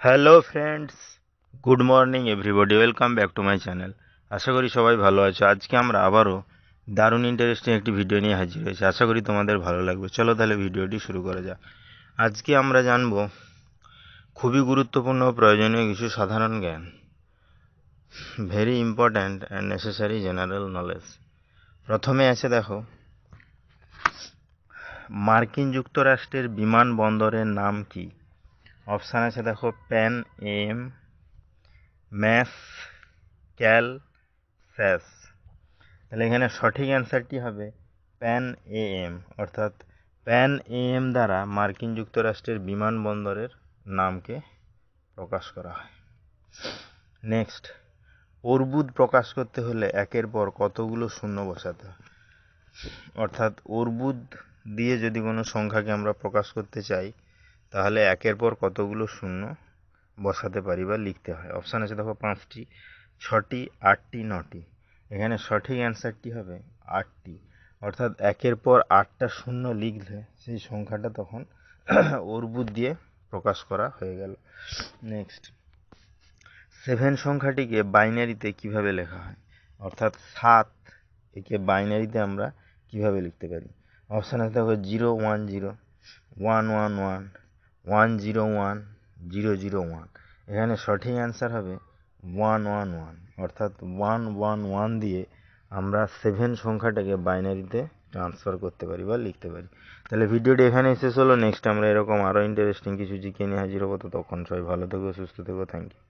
Hello friends good morning everybody welcome back to my channel আশা করি সবাই ভালো আছো। আজকে আমরা আবারও দারুণ ইন্টারেস্টিং একটি ভিডিও নিয়ে হাজির হয়েছি। আশা করি তোমাদের ভালো লাগবে। চলো তাহলে ভিডিওটি শুরু করা যাক। আজকে আমরা জানব খুবই গুরুত্বপূর্ণ প্রয়োজনীয় কিছু সাধারণ জ্ঞান। Very important and necessary general knowledge প্রথমে আছে দেখো, মার্কিন যুক্তরাষ্ট্রের বিমানবন্দরের নাম কি? অপশান আছে দেখো প্যান এম ম্যাস ক্যাল স্যাস তাহলে এখানে সঠিক অ্যান্সারটি হবে প্যান এম অর্থাৎ প্যান এম দ্বারা মার্কিন যুক্তরাষ্ট্রের বিমানবন্দরের নামকে প্রকাশ করা হয়। নেক্সট অর্বুদ প্রকাশ করতে হলে একের পর কতগুলো শূন্য বসাতে হয়? অর্থাৎ অর্বুদ দিয়ে যদি কোনো সংখ্যাকে আমরা প্রকাশ করতে চাই তাহলে একের পর কতগুলো শূন্য বসাতে পারি বা লিখতে হয়? অপশান আছে দেখো পাঁচটি, ছটি, আটটি, নটি। এখানে সঠিক অ্যান্সারটি হবে? আটটি। অর্থাৎ একের পর আটটা শূন্য লিখলে সেই সংখ্যাটা তখন অর্বুদ দিয়ে প্রকাশ করা হয়ে গেল। নেক্সট সেভেন সংখ্যাটিকে বাইনারিতে কীভাবে লেখা হয়? অর্থাৎ সাত একে বাইনারিতে আমরা কীভাবে লিখতে পারি? অপশান আছে দেখো zero, one zero. One one one. One zero one zero zero one এখানে সঠিক অ্যান্সার হবে ওয়ান ওয়ান ওয়ান অর্থাৎ ওয়ান ওয়ান ওয়ান দিয়ে আমরা সেভেন সংখ্যাটাকে বাইনারিতে ট্রান্সফার করতে পারি বা লিখতে পারি। তাহলে ভিডিওটি এখানেই শেষ হলো। নেক্সট আমরা এরকম আরও ইন্টারেস্টিং কিছু জিকে নিয়ে হাজির হব। তো তখন সবাই ভালো থেকো, সুস্থ থেকো। Thank you